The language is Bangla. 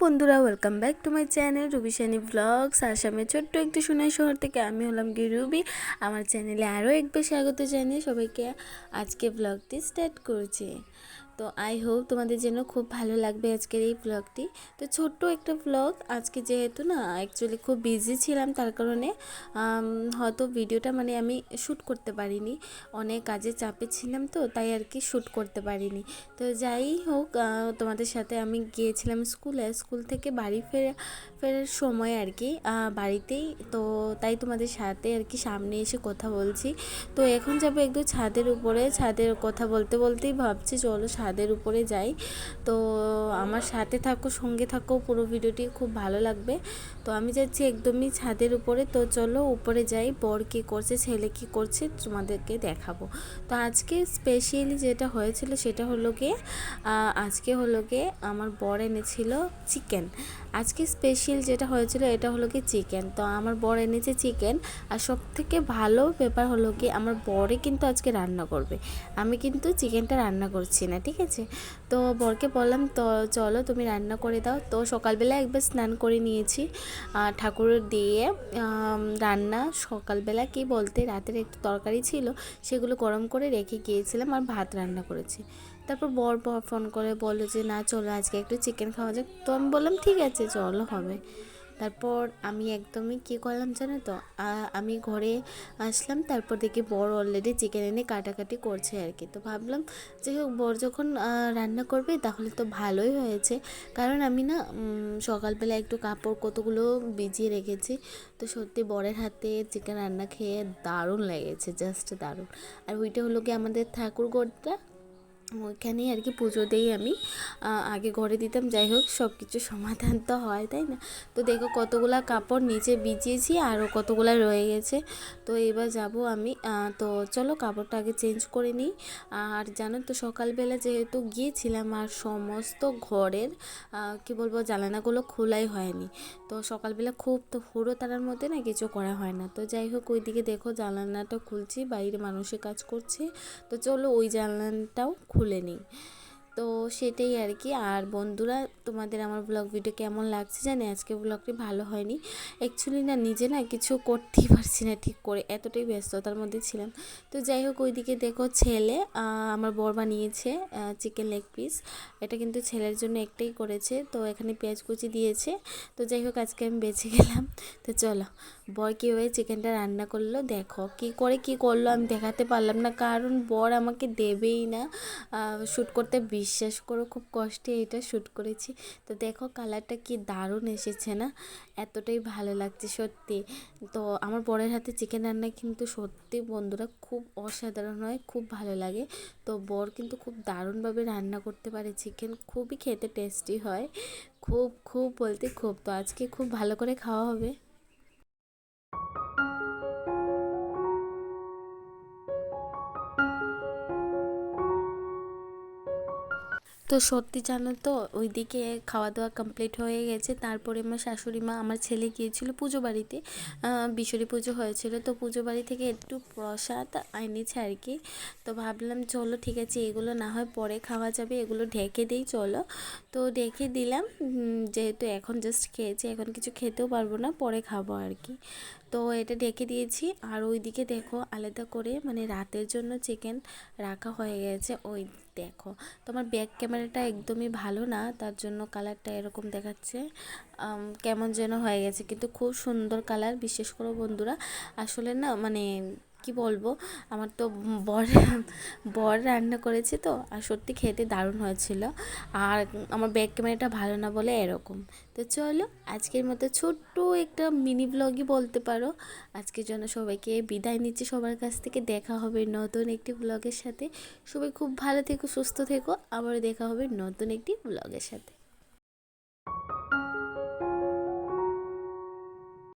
বন্ধুরা welcome back to my channel Ruby Sunny vlogs আসামের ছোট্ট একটি সোনাই শহর থেকে আমি হলাম কি রুবি আমার চ্যানেলে আরও একবার স্বাগত জানিয়ে সবাইকে আজকে ব্লগটি স্টার্ট করছি। তো আই হোপ তোমাদের জন্য খুব ভালো লাগবে আজকের এই ব্লগটি তো ছোট্ট একটা ব্লগ আজকে যেহেতু না অ্যাকচুয়ালি খুব বিজি ছিলাম, তার কারণে হয়তো ভিডিওটা মানে আমি শ্যুট করতে পারিনি। অনেক কাজে চাপে ছিলাম তো, তাই আর কি শ্যুট করতে পারিনি। তো যাই হোক তোমাদের সাথে আমি গিয়েছিলাম স্কুলে স্কুল থেকে বাড়ি ফেরা, ফেরার সময় আর কি বাড়িতেই। তো তাই তোমাদের সাথে আর কি সামনে এসে কথা বলছি। তো এখন যাব একটু ছাদের উপরে, ছাদের কথা বলতে বলতেই ভাবছি, চলো ছাদের উপরে যাই। তো আমার সাথে থাকো, সঙ্গে থাকো, পুরো ভিডিওটি খুব ভালো লাগবে। তো আমি যাচ্ছি একদমই ছাদের উপরে। তো চলো উপরে যাই, বর কী করছে, ছেলে কী করছে তোমাদেরকে দেখাবো। তো আজকে স্পেশালি যেটা হয়েছিল সেটা হলো গিয়ে আজকে হলো গিয়ে আমার বর এনেছিল চিকেন আজকে স্পেশাল যেটা হয়েছিল এটা হলো কি চিকেন তো আমার বর এনেছে চিকেন আর সব থেকে ভালো ব্যাপার হলো কি আমার বরে কিন্তু আজকে রান্না করবে। আমি কিন্তু চিকেনটা রান্না করছি না, ঠিক আছে? তো বরকে বললাম, তো চলো তুমি রান্না করে দাও। তো সকালবেলা একবার স্নান করে নিয়েছি। ঠাকুর দিয়ে রান্না সকালবেলা কি বলতে রাতের একটু তরকারি ছিল, সেগুলো গরম করে রেখে গিয়েছিলাম আর ভাত রান্না করেছি। তারপর বর বর ফোন করে বলল যে, না, চলো আজকে একটু চিকেন খাওয়া যাক। তো আমি বললাম, ঠিক আছে, চলো, হবে। তারপর আমি একদমই কী করলাম জানো তো? আমি ঘরে আসলাম, তারপর দেখি বর অলরেডি চিকেন এনে কাটাকাটি করছে আর কি। তো ভাবলাম যে হোক, বর যখন রান্না করবে তাহলে তো ভালোই হয়েছে। কারণ আমি না সকালবেলা একটু কাপড় কতগুলো ভিজিয়ে রেখেছি। তো সত্যি বরের হাতে চিকেন রান্না খেয়ে দারুণ লেগেছে জাস্ট দারুণ। আর ওইটা হলো কি আমাদের ঠাকুর ঘরটা ওইখানেই আর কি পুজো দিই আমি। আগে ঘরে দিতাম, যাই হোক সব কিছু সমাধান তো হয়, তাই না? তো দেখো কতগুলা কাপড় নিচে বিছিয়েছি আরও কতগুলা রয়ে গেছে। তো এবার যাব আমি তো চলো কাপড়টা আগে চেঞ্জ করে নিই। আর জানো তো সকালবেলা যেহেতু গিয়েছিলাম, আর সমস্ত ঘরের কি বলব, জানালাগুলো খোলাই হয়নি। তো সকালবেলা খুব তো হুড়ো তারার মধ্যে না কিছু করা হয় না। তো যাই হোক, ওইদিকে দেখো জানালাটা খুলছি, বাইরে মানুষে কাজ করছে। তো চলো ওই জানলাটাও খুলে নিই। তো সেটাই আর কি আর বন্ধুরা, তোমাদের আমার ব্লগ ভিডিও কেমন লাগছে জানি আজকে ব্লগটি ভালো হয়নি। অ্যাকচুয়ালি না, নিজে না কিছু করতেই পারছি না ঠিক করে, এতটাই ব্যস্ততার মধ্যে ছিলাম। তো যাই হোক, ওইদিকে দেখো ছেলে আমার বর বানিয়েছে চিকেন লেগ পিস এটা কিন্তু ছেলের জন্য একটাই করেছে, তো এখানে পেঁয়াজ কুচি দিয়েছে। তো যাই হোক, আজকে আমি বেঁচে গেলাম। তো চলো বর কীভাবে চিকেনটা রান্না করল দেখো। কি করে কি করল আমি দেখাতে পারলাম না, কারণ বর আমাকে দেবেই না। শ্যুট করতে বিশ্বাস করো, খুব কষ্টে এটা শ্যুট করেছি। তো দেখো কালারটা কি দারুণ এসেছে না? এতটাই ভালো লাগছে সত্যি। তো আমার বরের হাতে চিকেন রান্না কিন্তু সত্যি বন্ধুরা খুব অসাধারণ হয়, খুব ভালো লাগে। তো বর কিন্তু খুব দারুণভাবে রান্না করতে পারে চিকেন, খুবই খেতে টেস্টি হয়। খুব খুব বলতে খুব। তো আজকে খুব ভালো করে খাওয়া হবে। তো সত্যি জানো তো, ওইদিকে খাওয়া দাওয়া কমপ্লিট হয়ে গেছে। তারপরে আমার শাশুড়ি মা আমার ছেলে গিয়েছিল পুজো বাড়িতে। বিশ্বরী পুজো হয়েছিল। তো পুজো বাড়ি থেকে একটু প্রসাদ এনেছে আর কি। তো ভাবলাম, চলো ঠিক আছে, এগুলো না হয় পরে খাওয়া যাবে, এগুলো ঢেকে দিই, চলো। তো ঢেকে দিলাম। যেহেতু এখন জাস্ট খেয়েছি, এখন কিছু খেতেও পারব না, পরে খাব আর কি। তো এটা ঢেকে দিয়েছি। আর ওইদিকে দেখো, আলাদা করে মানে রাতের জন্য চিকেন রাখা হয়ে গেছে। ওই দেখো। তোমার ব্যাক ক্যামেরাটা একদমই ভালো না, তার জন্য কালারটা এরকম দেখাচ্ছে। কেমন যেন হয়ে গেছে, কিন্তু খুব সুন্দর কালার বিশেষ করে বন্ধুরা। আসলে না মানে কি বলব? আমার তো বর বর রান্না করেছে তো, আর সত্যি খেতে দারুণ হয়েছিল। আর আমার ব্যাক ক্যামেরাটা ভালো না বলে এরকম। তো চলো, আজকের মতো ছোট্ট একটা মিনি ব্লগই বলতে পারো। আজকের জন্য সবাইকে বিদায় নিচ্ছি। সবার কাছ থেকে দেখা হবে নতুন একটি ব্লগের সাথে। সবাই খুব ভালো থেকো, সুস্থ থেকো। আবার দেখা হবে নতুন একটি ব্লগের সাথে।